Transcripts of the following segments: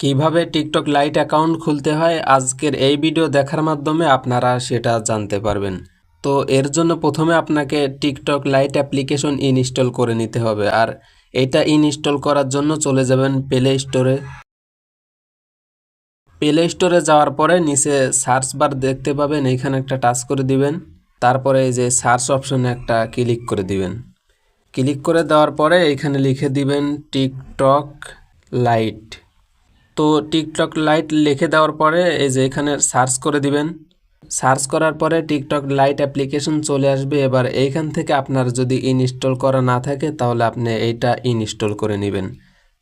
কীভাবে TikTok light account খুলতে হয় আজকের এই ভিডিও দেখার মাধ্যমে আপনারা সেটা জানতে পারবেন। তো এর জন্য প্রথমে আপনাকে টিকটক লাইট অ্যাপ্লিকেশন ইনস্টল করে নিতে হবে আর এটা ইনস্টল করার জন্য চলে যাবেন প্লে স্টোরে প্লে স্টোরে যাওয়ার পরে নিচে সার্চ বার দেখতে পাবেন এইখানে একটা টাচ করে দিবেন। তারপরে এই যে সার্চ অপশনে একটা ক্লিক করে দিবেন। ক্লিক করে দেওয়ার পরে এখানে লিখে দিবেন টিকটক লাইট। তো টিকটক লাইট লিখে দেওয়ার পরে এই যে এখানে সার্চ করে দিবেন। সার্চ করার পরে টিকটক লাইট অ্যাপ্লিকেশন চলে আসবে। এবার এইখান থেকে আপনার যদি ইনস্টল করা না থাকে, তাহলে আপনি এইটা ইনস্টল করে নেবেন।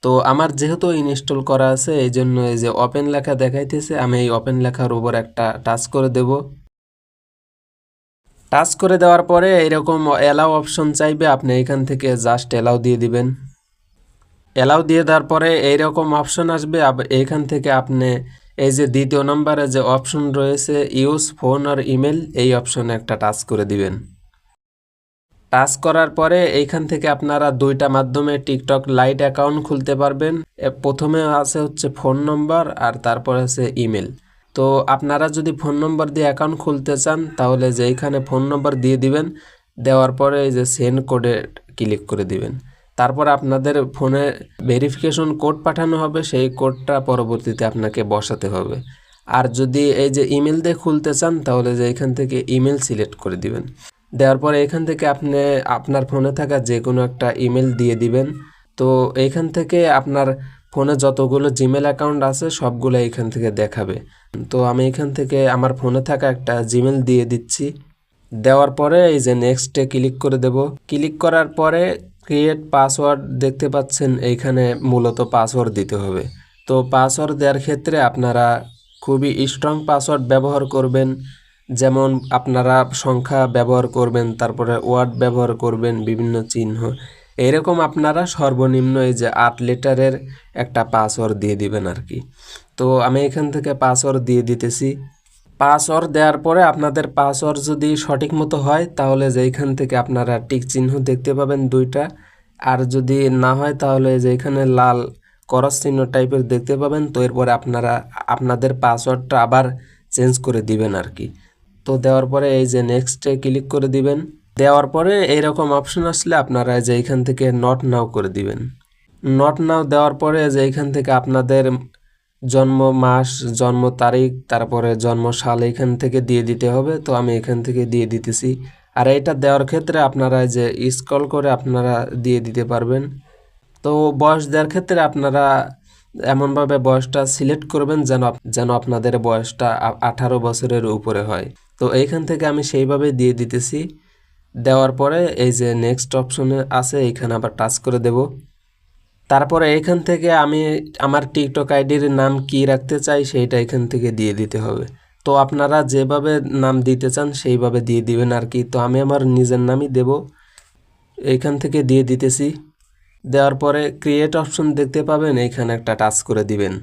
তো আমার যেহেতু ইনস্টল করা আছে, এই জন্য এই যে ওপেন লেখা দেখাইতেছে, আমি এই ওপেন লেখার উপর একটা টাচ করে দেব। টাচ করে দেওয়ার পরে এরকম অ্যালাউ অপশন চাইবে, আপনি এখান থেকে জাস্ট অ্যালাউ দিয়ে দিবেন। অ্যালাউ দিয়ে দেওয়ার পরে এইরকম অপশন আসবে। এইখান থেকে আপনি এই যে দ্বিতীয় নম্বরে যে অপশন রয়েছে ইউজ ফোন আর ইমেল এই অপশনে একটা টাচ করে দিবেন। টাচ করার পরে এইখান থেকে আপনারা দুইটা মাধ্যমে টিকটক লাইট অ্যাকাউন্ট খুলতে পারবেন। প্রথমে আছে হচ্ছে ফোন নম্বর আর তারপরে আছে ইমেল তো আপনারা যদি ফোন নম্বর দিয়ে অ্যাকাউন্ট খুলতে চান, তাহলে যে এইখানে ফোন নম্বর দিয়ে দিবেন, দেওয়ার পরে এই যে সেন্ড কোডে ক্লিক করে দিবেন। তারপর আপনাদের ফোনে ভেরিফিকেশন কোড পাঠানো হবে, সেই কোডটা পরবর্তীতে আপনাকে বসাতে হবে। আর যদি এই যে ইমেল দিয়ে খুলতে চান, তাহলে যে এখান থেকে ইমেল সিলেক্ট করে দিবেন। দেওয়ার পরে এখান থেকে আপনি, আপনার ফোনে থাকা যে কোনো একটা ইমেল দিয়ে দিবেন। তো এইখান থেকে আপনার ফোনে যতগুলো জিমেল অ্যাকাউন্ট আছে, সবগুলো এখান থেকে দেখাবে। তো আমি এখান থেকে আমার ফোনে থাকা একটা জিমেল দিয়ে দিচ্ছি। দেওয়ার পরে এই যে নেক্সটে ক্লিক করে দেব। ক্লিক করার পরে ক্রিয়েট পাসওয়ার্ড দেখতে পাচ্ছেন, এইখানে মূলত পাসওয়ার্ড দিতে হবে। তো পাসওয়ার্ড দেওয়ার ক্ষেত্রে আপনারা খুবই স্ট্রং পাসওয়ার্ড ব্যবহার করবেন। যেমন আপনারা সংখ্যা ব্যবহার করবেন, তারপরে ওয়ার্ড ব্যবহার করবেন, বিভিন্ন চিহ্ন। এরকম আপনারা সর্বনিম্ন এই যে আট লেটারের একটা পাসওয়ার্ড দিয়ে দিবেন আর কি। তো আমি এখান থেকে পাসওয়ার্ড দিয়ে দিতেছি। পাসওয়ার্ড দেওয়ার পরে আপনাদের পাসওয়ার্ড যদি সঠিক মতো হয়, তাহলে যেইখান থেকে আপনারা টিক চিহ্ন দেখতে পাবেন দুইটা। আর যদি না হয়, তাহলে যেখানে লাল করস চিহ্ন টাইপের দেখতে পাবেন, তো এরপরে আপনারা, আপনাদের পাসওয়ার্ডটা আবার চেঞ্জ করে দিবেন আর কি। তো দেওয়ার পরে এই যে নেক্সটে ক্লিক করে দিবেন। দেওয়ার পরে এইরকম অপশন আসলে আপনারা যে এইখান থেকে নট নাও করে দিবেন। নট নাও দেওয়ার পরে যে এইখান থেকে আপনাদের জন্ম মাস, জন্ম তারিখ, তারপরে জন্ম সাল এখান থেকে দিয়ে দিতে হবে। তো আমি এখান থেকে দিয়ে দিতেছি। আর এটা দেওয়ার ক্ষেত্রে আপনারা যে স্ক্রল করে আপনারা দিয়ে দিতে পারবেন। তো বয়স দেওয়ার ক্ষেত্রে আপনারা এমনভাবে বয়সটা সিলেক্ট করবেন যেন যেন আপনাদের বয়সটা আঠারো বছরের উপরে হয়। তো এইখান থেকে আমি সেইভাবে দিয়ে দিতেছি। দেওয়ার পরে এই যে নেক্সট অপশনে আছে এইখানে আবার টাচ করে দেব। তারপরে এখান থেকে আমি আমার টিকটক আইডির নাম কি রাখতে চাই সেইটা এখান থেকে দিয়ে দিতে হবে। তো আপনারা যেভাবে নাম দিতে চান সেইভাবে দিয়ে দিবেন আর কি। তো আমি আমার নিজের নামই দেব। এইখান থেকে দিয়ে দিতেছি। দেওয়ার পরে ক্রিয়েট অপশন দেখতে পাবেন এইখানে একটা টাচ করে দিবেন।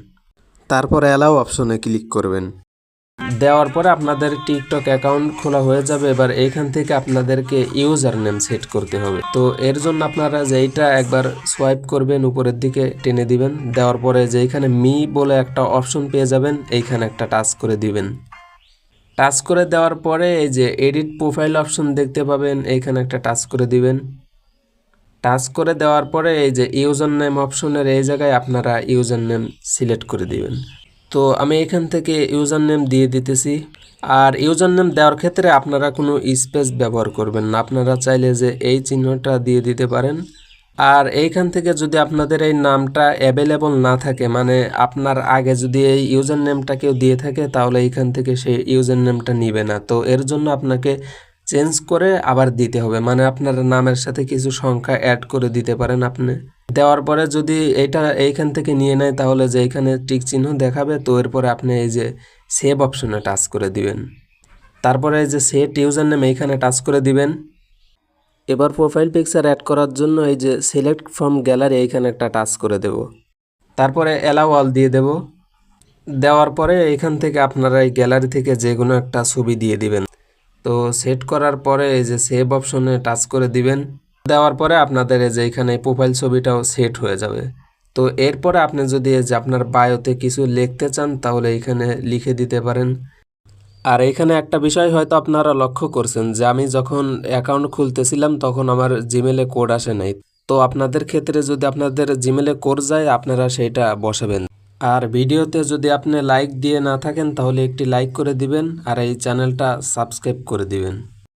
তারপরে অ্যালাউ অপশনে ক্লিক করবেন। দেওয়ার পরে আপনাদের টিকটক অ্যাকাউন্ট খোলা হয়ে যাবে। এবার এইখান থেকে আপনাদেরকে ইউজার নেম সেট করতে হবে। তো এর জন্য আপনারা যেইটা একবার সোয়াইপ করবেন, উপরের দিকে টেনে দিবেন। দেওয়ার পরে যে এইখানে মি বলে একটা অপশন পেয়ে যাবেন, এইখানে একটা টাচ করে দিবেন। টাচ করে দেওয়ার পরে এই যে এডিট প্রোফাইল অপশন দেখতে পাবেন, এইখানে একটা টাচ করে দিবেন। টাচ করে দেওয়ার পরে এই যে ইউজার নেম অপশনের এই জায়গায় আপনারা ইউজার নেম সিলেক্ট করে দিবেন। তো আমি এখান থেকে ইউজার নেম দিয়ে দিতেছি। আর ইউজার নেম দেওয়ার ক্ষেত্রে আপনারা কোনো স্পেস ব্যবহার করবেন না। আপনারা চাইলে যে এই চিহ্নটা দিয়ে দিতে পারেন। আর এইখান থেকে যদি আপনাদের এই নামটা অ্যাভেলেবল না থাকে মানে আপনার আগে যদি এই ইউজার নেমটা কেউ দিয়ে থাকে, তাহলে এইখান থেকে সেই ইউজার নেমটা নিবে না। তো এর জন্য আপনাকে চেঞ্জ করে আবার দিতে হবে। মানে আপনার নামের সাথে কিছু সংখ্যা অ্যাড করে দিতে পারেন আপনি। দেওয়ার পরে যদি এটা এইখান থেকে নিয়ে নেয়, তাহলে যে এখানে টিক চিহ্ন দেখাবে, তো এরপরে আপনি এই যে সেভ অপশনে টাচ করে দিবেন। তারপরে এই যে সেট ইউজার নেম এইখানে টাচ করে দিবেন। এবার প্রোফাইল পিকচার অ্যাড করার জন্য এই যে সিলেক্ট ফ্রম গ্যালারি এইখানে একটা টাচ করে দেব। তারপরে অ্যালাউ অল দিয়ে দেব। দেওয়ার পরে এইখান থেকে আপনারা এই গ্যালারি থেকে যে কোনো একটা ছবি দিয়ে দিবেন। তো সেট করার পরে এই যে সেভ অপশনে টাচ করে দিবেন। দেওয়ার পরে আপনাদের এই যে এখানে প্রোফাইল ছবিটাও সেট হয়ে যাবে। তো এরপরে আপনি যদি যে আপনার বায়োতে কিছু লিখতে চান, তাহলে এখানে লিখে দিতে পারেন। আর এখানে একটা বিষয় হয়তো আপনারা লক্ষ্য করছেন যে আমি যখন অ্যাকাউন্ট খুলতেছিলাম, তখন আমার জিমেলে কোড আসে নাই। তো আপনাদের ক্ষেত্রে যদি আপনাদের জিমেলে কোড যায়, আপনারা সেইটা বসাবেন। আর ভিডিওতে যদি আপনি লাইক দিয়ে না থাকেন, তাহলে একটি লাইক করে দিবেন, আর এই চ্যানেলটা সাবস্ক্রাইব করে দিবেন।